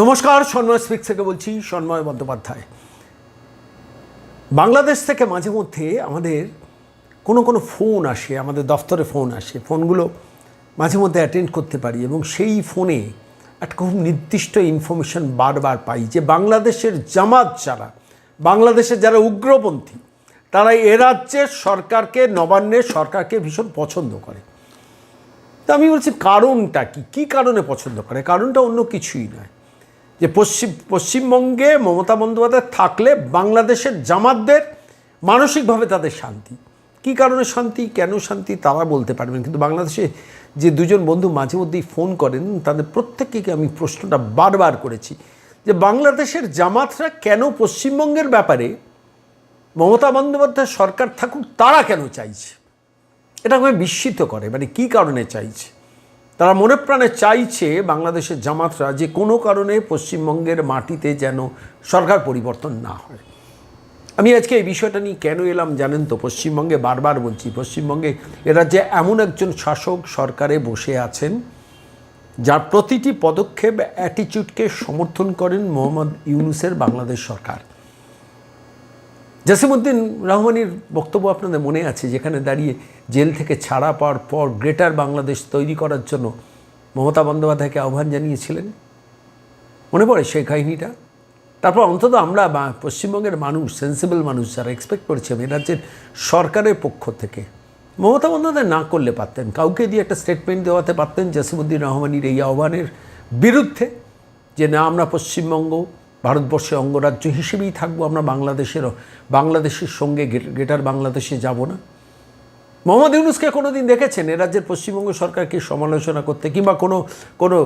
নমস্কার, সন্ময় স্পিক থেকে বলছি সন্ময় বন্দ্যোপাধ্যায়। বাংলাদেশ থেকে মাঝে মধ্যে আমাদের কোনো কোনো ফোন আসে, আমাদের দফতরে ফোন আসে, ফোনগুলো মাঝে মধ্যে অ্যাটেন্ড করতে পারি এবং সেই ফোনে একটা খুব নির্দিষ্ট ইনফরমেশন বারবার পাই যে বাংলাদেশের জামাত যারা, বাংলাদেশের যারা উগ্রপন্থী, তারা এ রাজ্যের সরকারকে, নবান্নের সরকারকে ভীষণ পছন্দ করে। তো আমি বলছি, কারণটা কি? কী কারণে পছন্দ করে? কারণটা অন্য কিছুই নয়। যে পশ্চিম, পশ্চিমবঙ্গে মমতা বন্দ্যোপাধ্যায় থাকলে বাংলাদেশের জামাতদের মানসিকভাবে তাদের শান্তি। কী কারণে শান্তি, কেন শান্তি তারা বলতে পারবেন। কিন্তু বাংলাদেশে যে দুজন বন্ধু মাঝে মধ্যেই ফোন করেন, তাদের প্রত্যেককে আমি প্রশ্নটা বারবার করেছি যে বাংলাদেশের জামাতরা কেন পশ্চিমবঙ্গের ব্যাপারে মমতা বন্দ্যোপাধ্যায় সরকার থাকুক, তারা কেন চাইছে? এটা আমাকে বিস্মিত করে মানে কী কারণে চাইছে? তারা মনে প্রাণে চাইছে বাংলাদেশের জামাতরা যে কোনো কারণে পশ্চিমবঙ্গের মাটিতে যেন সরকার পরিবর্তন না হয়। আমি আজকে এই বিষয়টা নিয়ে কেন এলাম জানেন তো? পশ্চিমবঙ্গে বারবার বলছি, পশ্চিমবঙ্গে এরা যে এমন একজন শাসক সরকারে বসে আছেন, যার প্রতিটি পদক্ষেপ অ্যাটিচিউডকে সমর্থন করেন মোহাম্মদ ইউনুসের বাংলাদেশ সরকার। জাসিমুদ্দিন রহমানির বক্তব্য আপনাদের মনে আছে? যেখানে দাঁড়িয়ে জেল থেকে ছাড়া পাওয়ার পর গ্রেটার বাংলাদেশ তৈরি করার জন্য মমতা বন্দ্যোপাধ্যায়কে আহ্বান জানিয়েছিলেন? মনে পড়ে সেই কাহিনীটা? তারপর অন্তত আমরা পশ্চিমবঙ্গের মানুষ সেন্সিবল মানুষ যারা এক্সপেক্ট করেছিলাম এ রাজ্যের সরকারের পক্ষ থেকে, মমতা বন্দ্যোপাধ্যায় না করলে পারতেন? কাউকে দিয়ে একটা স্টেটমেন্ট দেওয়াতে পারতেন জাসিমুদ্দিন রহমানির এই আহ্বানের বিরুদ্ধে? যে না, আমরা পশ্চিমবঙ্গ ভারতবর্ষের অঙ্গরাজ্য হিসেবেই থাকব আমরা বাংলাদেশের বাংলাদেশের সঙ্গে গ্রেটার বাংলাদেশে যাব না। মোহাম্মদ ইউনুসকে কোনো দিন দেখেছেন? এ রাজ্যের পশ্চিমবঙ্গ সরকারকে সমালোচনা করতে কিংবা কোনো কোনো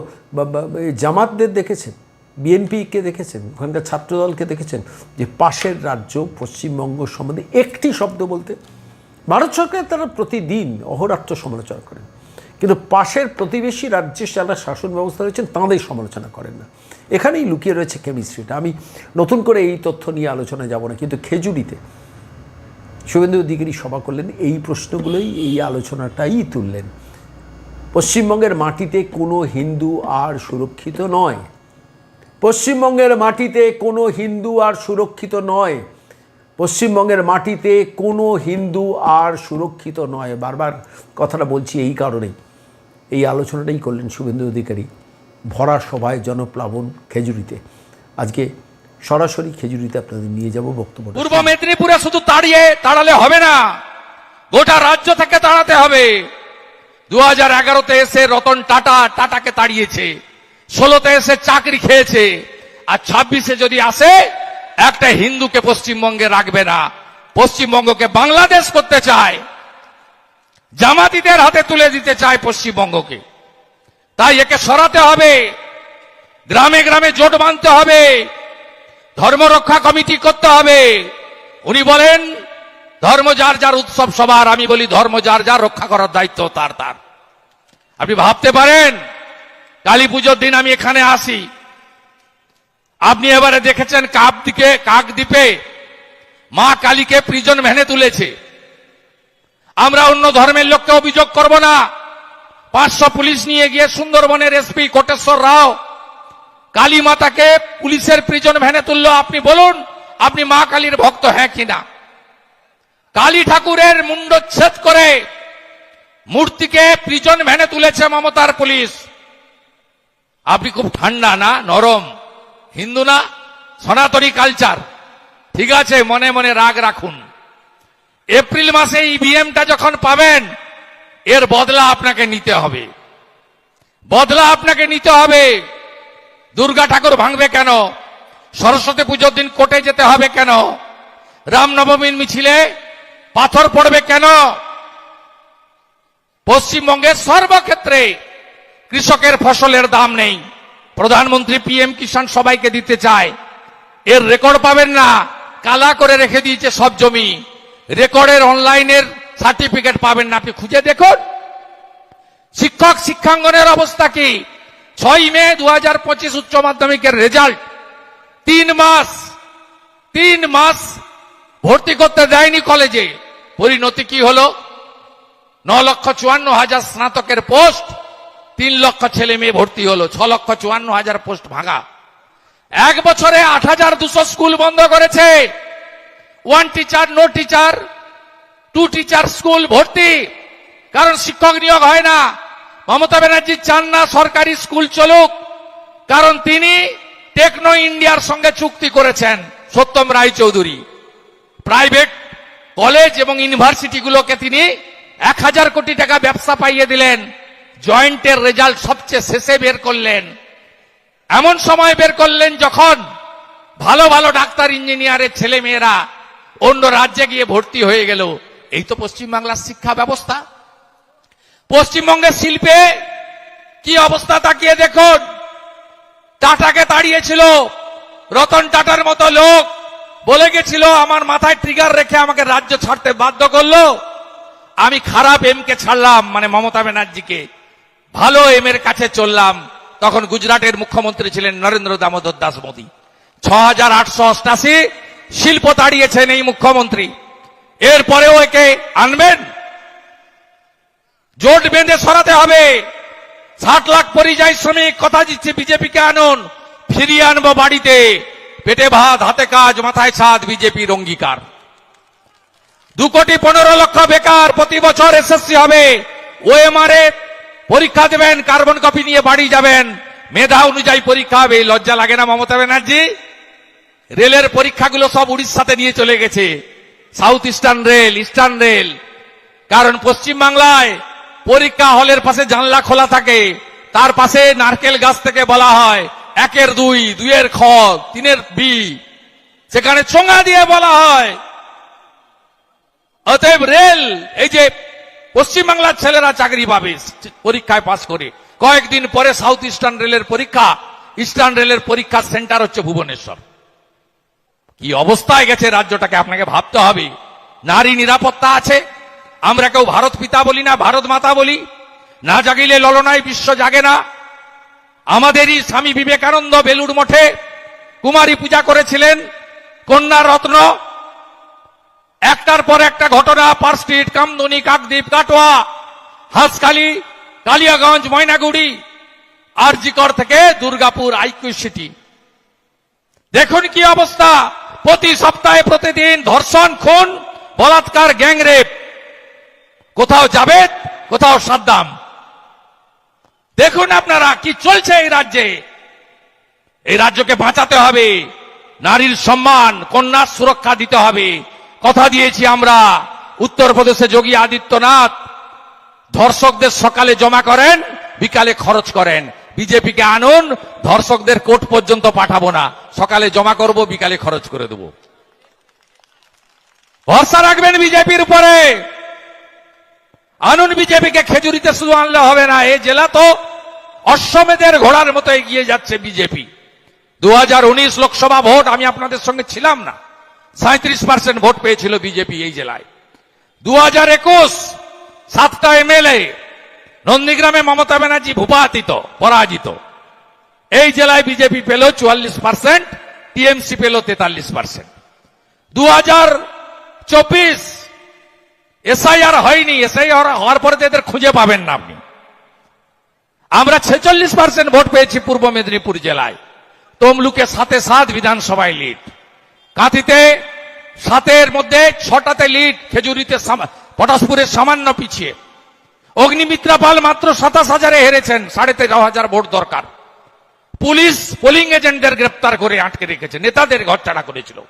জামাতদের দেখেছেন? বিএনপিকে দেখেছেন? ওখানকার ছাত্রদলকে দেখেছেন? যে পাশের রাজ্য পশ্চিমবঙ্গ সম্বন্ধে একটি শব্দ বলতে ভারত সরকার তারা প্রতিদিন অহরাত্র সমালোচনা করেন। কিন্তু পাশের প্রতিবেশী রাজ্যের যারা শাসন ব্যবস্থা রয়েছেন তাঁদের সমালোচনা করেন না। এখানেই লুকিয়ে রয়েছে কেমিস্ট্রিটা আমি নতুন করে এই তথ্য নিয়ে আলোচনায় যাব না, কিন্তু খেজুরিতে শুভেন্দু অধিকারী সভা করলেন, এই প্রশ্নগুলোই, এই আলোচনাটাই তুললেন। পশ্চিমবঙ্গের মাটিতে কোনো হিন্দু আর সুরক্ষিত নয়। পশ্চিমবঙ্গের মাটিতে কোনো হিন্দু আর সুরক্ষিত নয়। পশ্চিমবঙ্গের মাটিতে কোনো হিন্দু আর সুরক্ষিত নয়। বারবার কথাটা বলছি এই কারণেই। এই আলোচনাটাই করলেন শুভেন্দু অধিকারী। ভরা সভায় জনপ্লাবন খেজুরিতে। আজকে সরাসরি খেজুরিতে আপনাদের নিয়ে যাব বক্তব্য পূর্ব মেদিনীপুরে শুধু তাড়িয়ে তাড়ালে হবে না, গোটা রাজ্য থেকে তাড়াতে হবে। দু হাজার এগারোতে এসে রতন টাটা, টাটাকে তাড়িয়েছে। ষোলোতে এসে চাকরি খেয়েছে। আর ছাব্বিশে যদি আসে, একটা হিন্দুকে পশ্চিমবঙ্গে রাখবে না। পশ্চিমবঙ্গকে বাংলাদেশ করতে চায়। জামাতিদের হাতে তুলে দিতে চায় পশ্চিমবঙ্গকে। তাই একে সরাতে হবে। গ্রামে গ্রামে জোট বাঁধতে হবে। ধর্ম রক্ষা কমিটি করতে হবে। উনি বলেন, ধর্ম যার যার উৎসব সবার, আমি বলি ধর্ম যার যার রক্ষা করার দায়িত্ব তার তার। আপনি ভাবতে পারেন, কালী পুজোর দিন আমি এখানে আসি। আপনি এবারে দেখেছেন কাপ দিকে, কাক দ্বীপে মা কালীকে প্রিজন ভ্যানে তুলেছে। আমরা অন্য ধর্মের লোককে অভিযোগ করব না। পাঁচশো পুলিশ নিয়ে গিয়ে সুন্দরবনের এসপি কোটেশ্বর রাও কালী মাতাকে পুলিশের প্রিজন ভ্যানে তুললো। আপনি বলুন, আপনি মা কালীর ভক্ত হ্যাঁ কিনা? কালী ঠাকুরের মুন্ডচ্ছেদ করে মূর্তিকে প্রিজন ভ্যানে তুলেছে মমতার পুলিশ। আপনি খুব ঠান্ডা না, নরম? হিন্দু না? সনাতনী কালচার। ঠিক আছে, মনে মনে রাগ রাখুন। এপ্রিল মাসে ইভিএমটা যখন পাবেন এর বদলা আপনাকে নিতে হবে। বদলা আপনাকে নিতে হবে। দুর্গা ঠাকুর ভাঙবে কেন? সরস্বতী পুজোর দিন কোর্টে যেতে হবে কেন? রামনবমীর মিছিলে পাথর পড়বে কেন? পশ্চিমবঙ্গের সর্বক্ষেত্রে কৃষকের ফসলের দাম নেই। প্রধানমন্ত্রী পিএম কিষাণ সবাইকে দিতে চায়। এর রেকর্ড পাবেন না। কালা করে রেখে দিয়েছে সব জমি। রেকর্ডের অনলাইনের সার্টিফিকেট পাবেন না, আপনি খুঁজে দেখুন। শিক্ষক শিক্ষাঙ্গনের অবস্থা কি? ছয় মে দু হাজার পঁচিশ উচ্চ মাধ্যমিকের রেজাল্ট। তিন মাস তিন মাস ভর্তি করতে দেয়নি কলেজে। পরিণতি কি হলো? ন লক্ষ চুয়ান্ন হাজার স্নাতকের পোস্ট, তিন লক্ষ ছেলে মেয়ে ভর্তি হলো, ছ লক্ষ চুয়ান্ন হাজার পোস্ট ভাঙা। এক বছরে আট হাজার দুশো স্কুল বন্ধ করেছে। One teacher no teacher two teacher school ভর্তি। কারণ শিক্ষক নিয়োগ হয় না। মমতা ব্যানার্জি চান না সরকারি স্কুল চলুক। কারণ তিনি টেকনো ইন্ডিয়ার সঙ্গে চুক্তি করেছেন সত্যম রায় চৌধুরী প্রাইভেট কলেজ এবং ইউনিভার্সিটিগুলোকে তিনি এক হাজার কোটি টাকা ব্যবসা পাইয়ে দিলেন। জয়েন্টের রেজাল্ট সবচেয়ে শেষে বের করলেন। এমন সময় বের করলেন যখন ভালো ভালো ডাক্তার ইঞ্জিনিয়ারের ছেলে মেয়েরা অন্য রাজ্যে গিয়ে ভর্তি হয়ে গেল। এই তো পশ্চিমবাংলার শিক্ষা ব্যবস্থা। পশ্চিমবঙ্গের শিল্পে কি অবস্থা তাকিয়ে দেখুন। টাটাকে তাড়িয়েছিল, রতন টাটার মতো লোক বলে গেছিল, আমার মাথায় ট্রিগার রেখে আমাকে রাজ্য ছাড়তে বাধ্য করল। আমি খারাপ এমকে ছাড়লাম মানে মমতা ব্যানার্জিকে। ভালো এম এর কাছে চললাম। তখন গুজরাটের মুখ্যমন্ত্রী ছিলেন নরেন্দ্র দামোদর দাস মোদী। ছ হাজার আটশো অষ্টাশি শিল্প তাড়িয়েছেন এই মুখ্যমন্ত্রী। এরপরেও একে আনবেন। জোট বেঁধে সরাতে হবে। ষাট লাখ পরিযায়ী শ্রমিক কথা দিচ্ছে বিজেপিকে আনুন। ফিরিয়ে আনব বাড়িতে। পেটে ভাত, হাতে কাজ, মাথায় ছাদ, বিজেপির অঙ্গীকার। দু কোটি পনেরো লক্ষ বেকার প্রতি বছর এসএসসি হবে। ওএমআর এ পরীক্ষা দেবেন, কার্বন কপি নিয়ে বাড়ি যাবেন। মেধা অনুযায়ী পরীক্ষা হবে, লজ্জা লাগে না মমতা ব্যানার্জি? রেলের পরীক্ষাগুলো সব উড়িষ্যাতে নিয়ে চলে গেছে। South eastern rail eastern rail. কারণ পশ্চিম বাংলায় পরীক্ষা হলের পাশে জানলা খোলা থাকে। তার পাশে নারকেল গাছ থেকে বলা হয়, একের দুই, দুইয়ের খ, তিনের বি। সেখানে চোঙা দিয়ে বলা হয়। অতএব রেল, এই যে পশ্চিমবাংলার ছেলেরা চাকরি পাবে, পরীক্ষায় পাস করে। কয়েকদিন পরে সাউথ ইস্টার্ন রেলের পরীক্ষা, ইস্টার্ন রেলের পরীক্ষার সেন্টার হচ্ছে ভুবনেশ্বর। কি অবস্থায় গেছে রাজ্যটাকে আপনাকে ভাবতে হবে? নারী নিরাপত্তা আছে? আমরা কেউ ভারত পিতা বলি না, ভারত মাতা বলি? না জাগিলে ললনায় বিশ্ব জাগে না। আমাদেরই স্বামী বিবেকানন্দ বেলুর মঠে কুমারী পূজা করেছিলেন, কন্যা রত্ন। একটার পর একটা ঘটনা, পার্ক স্ট্রিট, কামদুনি, কাকদ্বীপ, কাটোয়া, হাঁসখালি, কালিয়াগঞ্জ, ময়নাগুড়ি, আরজিকর থেকে দুর্গাপুর, আইকিউ সিটি। দেখুন কি অবস্থা। প্রতি সপ্তাহে প্রতিদিন ধর্ষণ, খুন, বলাৎকার গ্যাংরেপ কোথাও জাবেদ, কোথাও সাদ্দাম। দেখুন আপনারা কি চলছে এই রাজ্যে। এই রাজ্যকে বাঁচাতে হবে। নারীর সম্মান, কন্যার সুরক্ষা দিতে হবে। কথা দিয়েছি আমরা, উত্তরপ্রদেশে যোগী আদিত্যনাথ। ধর্ষকদের সকালে জমা করেন, বিকালে খরচ করেন। বিজেপিকে আনুন, ধর্ষকদের কোর্ট পর্যন্ত পাঠাবো না। সকালে জমা করব, বিকালে খরচ করে দেব। ভরসা রাখবেন বিজেপির উপরে। আনুন বিজেপিকে, খেজুরিতে শুধু আনলে হবে না এই জেলা তো অশ্বমেধের ঘোড়ার মতো এগিয়ে যাচ্ছে বিজেপি। দু হাজার উনিশ লোকসভা ভোট, আমি আপনাদের সঙ্গে ছিলাম না। সাঁত্রিশ পার্সেন্ট ভোট পেয়েছিল বিজেপি এই জেলায়। দু হাজার একুশ, সাতটা এমএলএ নন্দীগ্রামে মমতা ব্যানার্জি ভূপাতিত, পরাজিত। এই জেলায় বিজেপি পেল চুয়াল্লিশ পার্সেন্ট, টিএমসি পেল তেতাল্লিশ পার্সেন্ট। দু হাজার চব্বিশ এসআইআর হয়নি, এসআইআর হওয়ার পরে এদের খুঁজে পাবেন না আপনি। আমরা ছেচল্লিশ পার্সেন্ট ভোট পেয়েছি পূর্ব মেদিনীপুর জেলায়। তমলুকে সাথে সাত বিধানসভায় লিড। কাঁথিতে সাতের মধ্যে ছটাতে লিড, খেজুরিতে পটাশপুরের সামান্য পিছিয়ে। অগ্নিমিত্রা পাল মাত্র সাতাশ হাজারে হেরেছেন, সাড়ে তেরো হাজার ভোট দরকার। পুলিশ পোলিং এজেন্টদের গ্রেপ্তার করে আটকে রেখেছে, নেতাদের ঘরছাড়া করেছিল।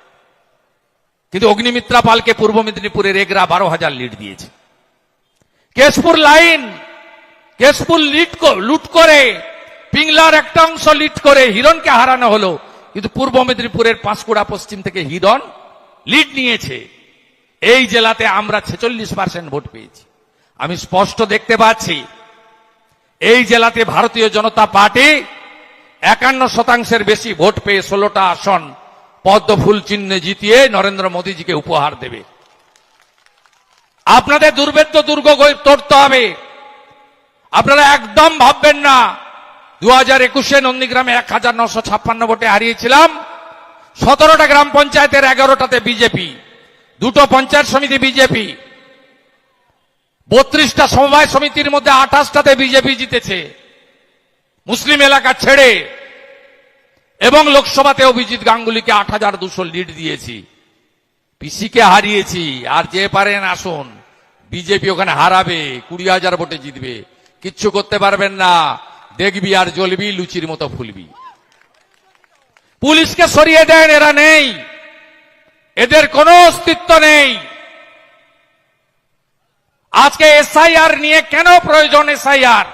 কিন্তু অগ্নিমিত্রা পালকে পূর্ব মেদিনীপুরের এগরা বারো হাজার লিড দিয়েছে। কেশপুর লাইন, কেশপুর লিড লুট করে, পিংলার একটা অংশ লিড করে, হিরণকে হারানো হলো। কিন্তু পূর্ব মেদিনীপুরের পাঁশকুড়া পশ্চিম থেকে হিরণ লিড নিয়েছে। এই জেলাতে আমরা ছেচল্লিশ পার্সেন্ট ভোট পেয়েছি। আমি স্পষ্ট দেখতে পাচ্ছি। এই জেলাতে ভারতীয় জনতা পার্টি একান্ন শতাংশের বেশি ভোট পেয়ে ষোলোটা আসন পদ্ম ফুল চিহ্নে জিতিয়ে নরেন্দ্র মোদীজিকে উপহার দেবে। আপনাদের দুর্ভেদ্য দুর্গ তড়তে হবে। আপনারা একদম ভাববেন না দু হাজার একুশে নন্দীগ্রামে এক হাজার নশো ছাপ্পান্ন ভোটে হারিয়েছিলাম। সতেরোটা গ্রাম পঞ্চায়েতের এগারোটাতে বিজেপি, দুটো পঞ্চায়েত সমিতি বিজেপি বত্রিশটা সমবায় সমিতির মধ্যে আঠাশটাতে বিজেপি জিতেছে। মুসলিম এলাকা ছেড়ে এবং লোকসভাতে অভিজিৎ গাঙ্গুলিকে আট হাজার দুশো লিড দিয়েছি। পিসিকে হারিয়েছি, আর যে পারেন আসুন। বিজেপি ওখানে হারাবে, কুড়ি হাজার ভোটে জিতবে। কিচ্ছু করতে পারবেন না, দেখবি আর জ্বলবি, লুচির মতো ফুলবি। পুলিশকে সরিয়ে দেন, এরা নেই। এদের কোনো অস্তিত্ব নেই। আজকে এসআইআর নিয়ে কেন প্রয়োজন এসআইআর?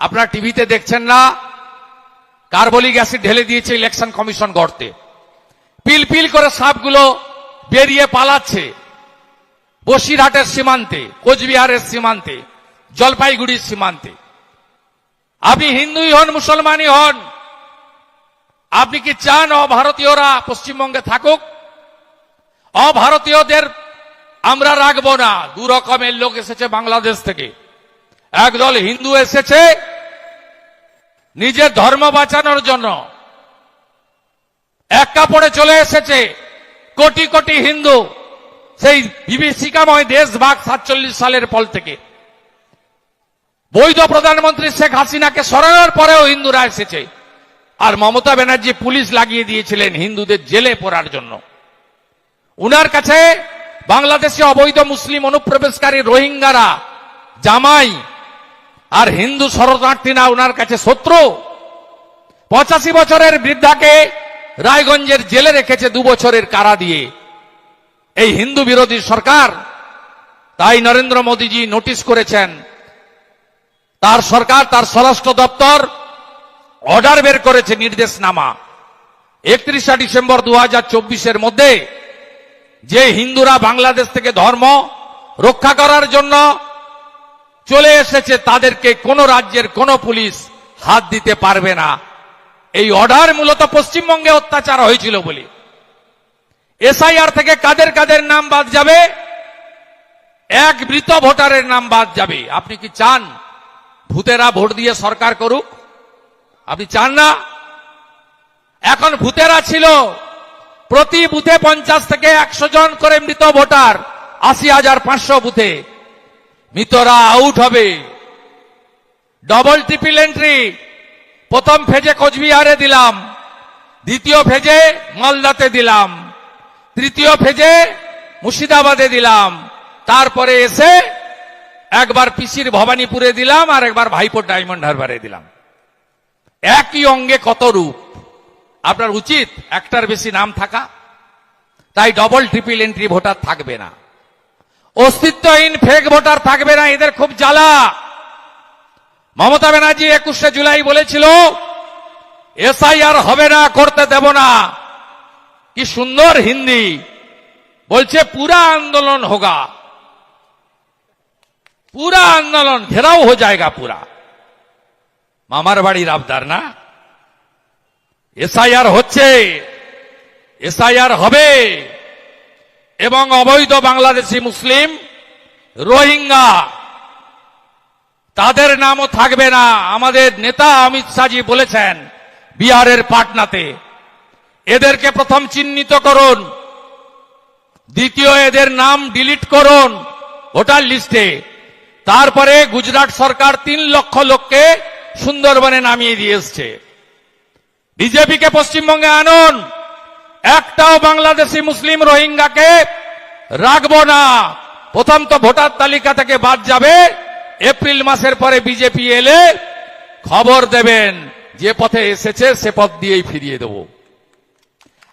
আপনারা টিভিতে দেখছেন না। কার্বলিক অ্যাসিড ঢেলে দিয়েছে ইলেকশন কমিশন গড়তে। পিল পিল করে সাপগুলো বেরিয়ে পালাচ্ছে বসিরহাটের সীমান্তে, কোচবিহারের সীমান্তে, জলপাইগুড়ির সীমান্তে। আপনি হিন্দুই হন, মুসলমানই হন, আপনি কি চান অভারতীয়রা পশ্চিমবঙ্গে থাকুক? অভারতীয়দের আমরা রাখব না। দু রকমের লোক এসেছে বাংলাদেশ থেকে। একদল হিন্দু এসেছে নিজের ধর্ম বাঁচানোর জন্য। এক কাপড়ে চলে এসেছে কোটি কোটি হিন্দু। সেই বিভীষিকাময় দেশ ভাগ সাতচল্লিশ সালের পর থেকে। বৈধ প্রধানমন্ত্রী শেখ হাসিনাকে সরানোর পরেও হিন্দুরা এসেছে। আর মমতা ব্যানার্জি পুলিশ লাগিয়ে দিয়েছিলেন হিন্দুদের জেলে পড়ার জন্য। উনার কাছে বাংলাদেশে অবৈধ মুসলিম অনুপ্রবেশকারী রোহিঙ্গারা, জামাই আর হিন্দু শরণার্থীরা ওনার কাছে শত্রু। পঁচাশি বছরের বৃদ্ধাকে রায়গঞ্জের জেলে রেখেছে দু বছরের কারা দিয়ে। এই হিন্দু বিরোধী সরকার, তাই নরেন্দ্র মোদীজি নোটিশ করেছেন, তার সরকার, তার স্বরাষ্ট্র দপ্তর অর্ডার বের করেছে নির্দেশনামা। একত্রিশা ডিসেম্বর দু হাজার মধ্যে যে হিন্দুরা বাংলাদেশ থেকে ধর্ম রক্ষা করার জন্য চলে এসেছে, তাদেরকে কোন রাজ্যের কোন পুলিশ হাত দিতে পারবে না। এই অর্ডার মূলত পশ্চিমবঙ্গে অত্যাচার হয়েছিল বলে। এসআইআর থেকে কাদের কাদের নাম বাদ যাবে? এক মৃত ভোটারের নাম বাদ যাবে। আপনি কি চান ভূতেরা ভোট দিয়ে সরকার করুক? আপনি চান না? এখন ভূতেরা ছিল প্রতি বুথে পঞ্চাশ থেকে একশো জন করে মৃত ভোটার, আশি হাজার পাঁচশো বুথে। মৃতরা আউট হবে। ডবল ট্রিপল এন্ট্রি প্রথম ফেজে কোচবিহারে দিলাম। দ্বিতীয় ফেজে মালদাতে দিলাম। তৃতীয় ফেজে মুর্শিদাবাদে দিলাম। তারপরে এসে একবার পিসির ভবানীপুরে দিলাম আর একবার ভাইপোর ডায়মন্ড হারবারে দিলাম। একই অঙ্গে কত রূপ? আপনার উচিত একটার বেশি নাম থাকা। তাই ডবল ট্রিপল এন্ট্রি ভোটার থাকবে না। অস্তিত্বহীন ফেক ভোটার থাকবে না, এদের খুব জ্বালা। মমতা ব্যানার্জি একুশে জুলাই বলেছিল, এসআইআর হবে না, করতে দেব না। কি সুন্দর হিন্দি। বলছে, পুরা আন্দোলন হোগা। পুরা আন্দোলন, ঘেরাও হো জায়গা পুরা। মামার বাড়ির আবদার না? এসআইআর হচ্ছে, এসআইআর হবে। এবং অবৈধ বাংলাদেশি মুসলিম, রোহিঙ্গা, তাদের নামও থাকবে না। আমাদের নেতা অমিত শাহজি বলেছেন, বিহারের পাটনাতে। এদেরকে প্রথম চিহ্নিত করুন। দ্বিতীয় এদের নাম ডিলিট করুন ভোটার লিস্টে। তারপরে গুজরাট সরকার তিন লক্ষ লোককে সুন্দরবনে নামিয়ে দিয়ে এসছে। বিজেপিকে পশ্চিমবঙ্গে আনুন। একটাও বাংলাদেশি মুসলিম রোহিঙ্গাকে রাখব না। প্রথম তো ভোটার তালিকা থেকে বাদ যাবে। এপ্রিল মাসের পরে বিজেপি এলে খবর দেবেন, যে পথে এসেছে সে পথ দিয়েই ফিরিয়ে দেব।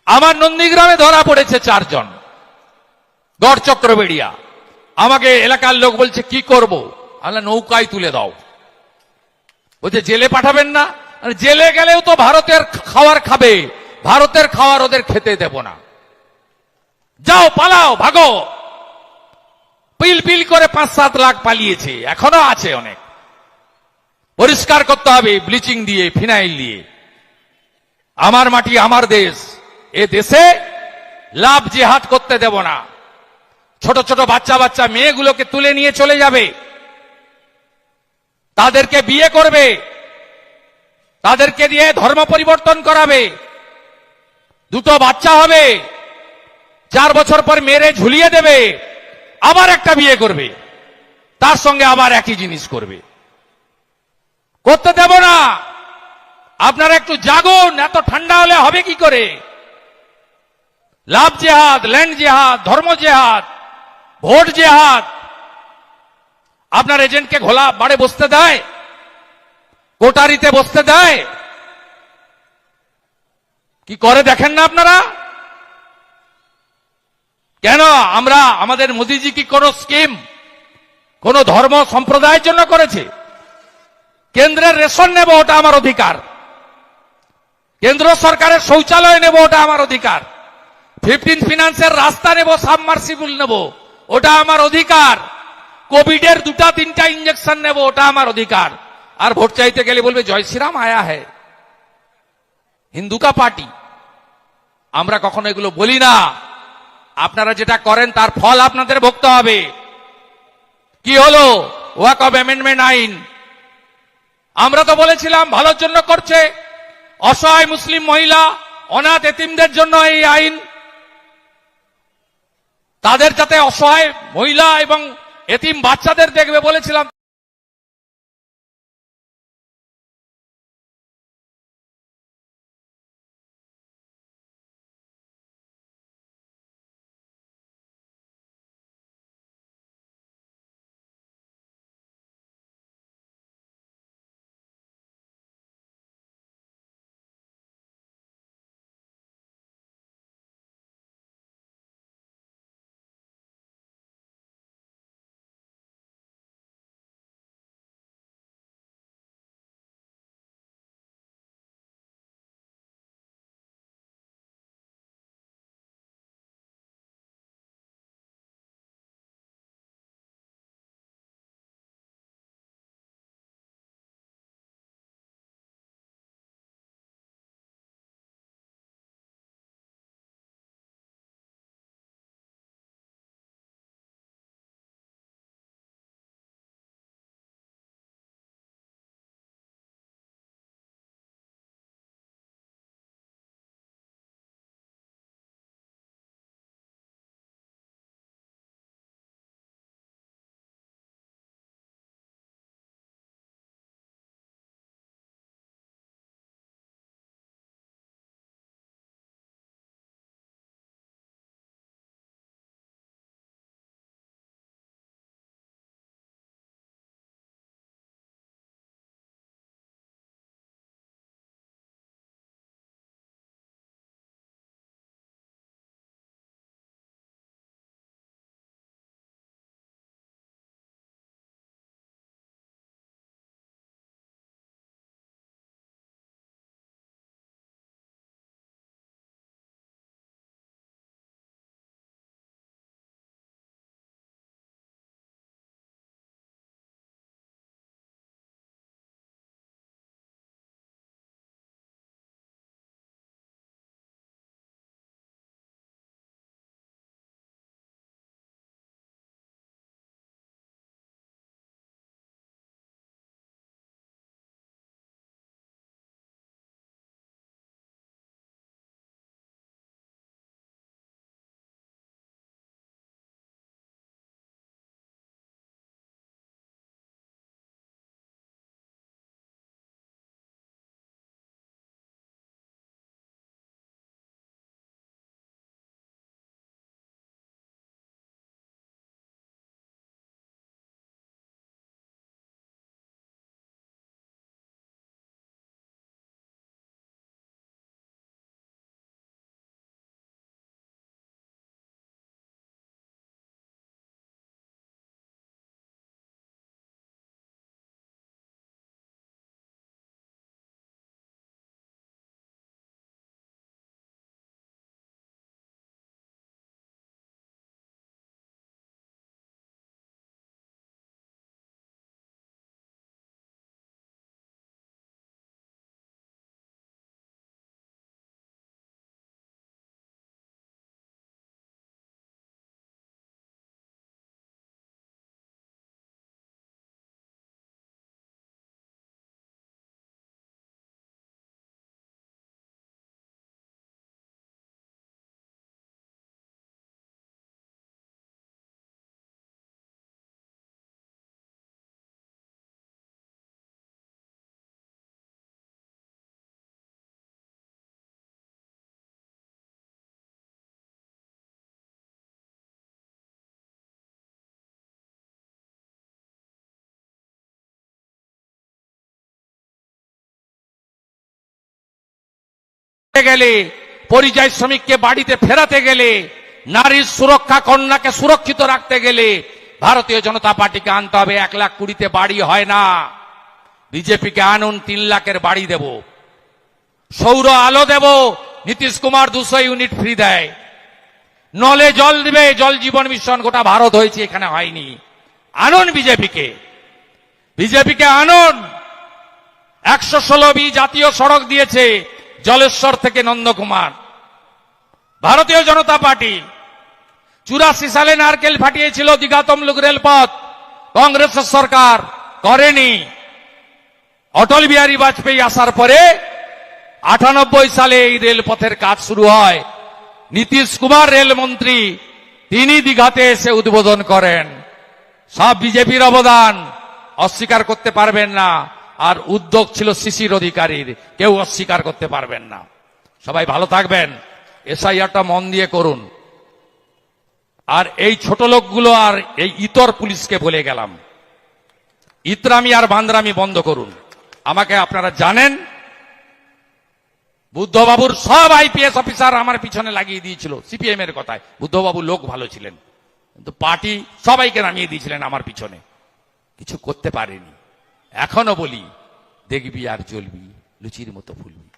আমার নন্দীগ্রামে ধরা পড়েছে চারজন। গড় চক্রবেড়িয়া আমাকে এলাকার লোক বলছে, কি করব? আমরা নৌকায় তুলে দাও। বলছে, জেলে পাঠাবেন না? জেলে গেলেও তো ভারতের খাবার খাবে। ভারতের খাবার ওদের খেতে দেব না। যাও, পালাও, ভাগো। পিল পিল করে পাঁচ সাত লাখ পালিয়েছে। এখনও আছে অনেক। পরিষ্কার করতে হবে, ব্লিচিং দিয়ে, ফিনাইল দিয়ে। আমার মাটি আমার দেশ। এ দেশে লাভ জেহাদ করতে দেব না। ছোট ছোট বাচ্চা বাচ্চা মেয়েগুলোকে তুলে নিয়ে চলে যাবে। তাদেরকে বিয়ে করবে। তাদেরকে দিয়ে ধর্ম পরিবর্তন করাবে। দুটো বাচ্চা হবে, চার বছর পর মেরে ঝুলিয়ে দেবে, আবার একটা বিয়ে করবে, তার সঙ্গে আবার একই জিনিস করবে। করতে দেব না। আপনারা একটু জাগুন, এত ঠান্ডা হলে হবে কি করে? লাভ জেহাদ, ল্যান্ড জেহাদ, ধর্ম জেহাদ, ভোট জেহাদ। আপনার এজেন্টকে ঘোলা বাড়ে বসতে দেয়? কোটারিতে বসতে দেয়। কি করে দেখেন না আপনারা? কেন আমরা আমাদের মোদিজি কি কোন স্কিম, কোন ধর্ম সম্প্রদায়ের জন্য করেছে? কেন্দ্রের রেশন নেব ওটা আমার অধিকার। কেন্দ্র সরকারের শৌচালয় নেব ওটা আমার অধিকার। ফিফটিন ফিনান্সের রাস্তা নেব, সাবমার্সিবল নেব, ওটা আমার অধিকার। কোভিডের দুটা তিনটা ইঞ্জেকশন নেব, ওটা আমার অধিকার। আর ভোট চাইতে গেলে বলবে, জয় শ্রীরাম, আয়া হ্যায়। হিন্দুকা পার্টি। আমরা কখনো এগুলো বলি না। আপনারা যেটা করেন, তার ফল আপনাদের ভুগতে হবে। কি হলো? ওয়াক অফ অ্যামেন্ডমেন্ট আইন। আমরা তো বলেছিলাম, ভালোর জন্য করছে। অসহায় মুসলিম মহিলা, অনাথ এতিমদের জন্য এই আইন। তাদের যাতে অসহায় মহিলা এবং এতিম বাচ্চাদের দেখবে বলেছিলাম গেলে, পরিযায়ী শ্রমিককে বাড়িতে ফেরাতে গেলে, নারীর সুরক্ষা কন্যাকে সুরক্ষিত রাখতে গেলে, ভারতীয় জনতা পার্টিকে আনতে হবে এক লাখ কুড়িতে বাড়ি হয় না। বিজেপিকে আনুন তিন লাখের বাড়ি দেব। সৌর আলো দেব, নীতিশ কুমার দুশো ইউনিট ফ্রি দেয়। নলে জল দিবে, জল জীবন মিশন গোটা ভারত হয়েছে, এখানে হয়নি। আনুন বিজেপিকে। বিজেপিকে আনুন। একশো ষোলো বি জাতীয় সড়ক দিয়েছে জলেশ্বর থেকে নন্দকুমার। ভারতীয় জনতা পার্টি। চুরাশি সালে নারকেল ফাটিয়েছিল দীঘা তমলুক রেলপথ। কংগ্রেসের সরকার করেনি। অটল বিহারী বাজপেয়ী আসার পরে আটানব্বই সালে এই রেলপথের কাজ শুরু হয়। নীতিশ কুমার রেলমন্ত্রী তিনি দীঘাতে এসে উদ্বোধন করেন। সব বিজেপির অবদান অস্বীকার করতে পারবেন না। আর উদ্যোগ ছিল শিশির অধিকারীর। কেউ অস্বীকার করতে পারবেন না। সবাই ভালো থাকবেন। এসআইআরটা মন দিয়ে করুন। আর এই ছোট লোকগুলো আর এই ইতর পুলিশকে বলে গেলাম। ইতরামি আর বান্দরামি বন্ধ করুন। আমাকে আপনারা জানেন, বুদ্ধবাবুর সব আইপিএস অফিসার আমার পিছনে লাগিয়ে দিয়েছিল, সিপিএম এর কথায়। বুদ্ধবাবু লোক ভালো ছিলেন, কিন্তু পার্টি সবাইকে নামিয়ে দিয়েছিলেন আমার পিছনে। কিছু করতে পারেনি। এখনও বলি দেখবি আর চলবি লুচির মতো ফুলবি।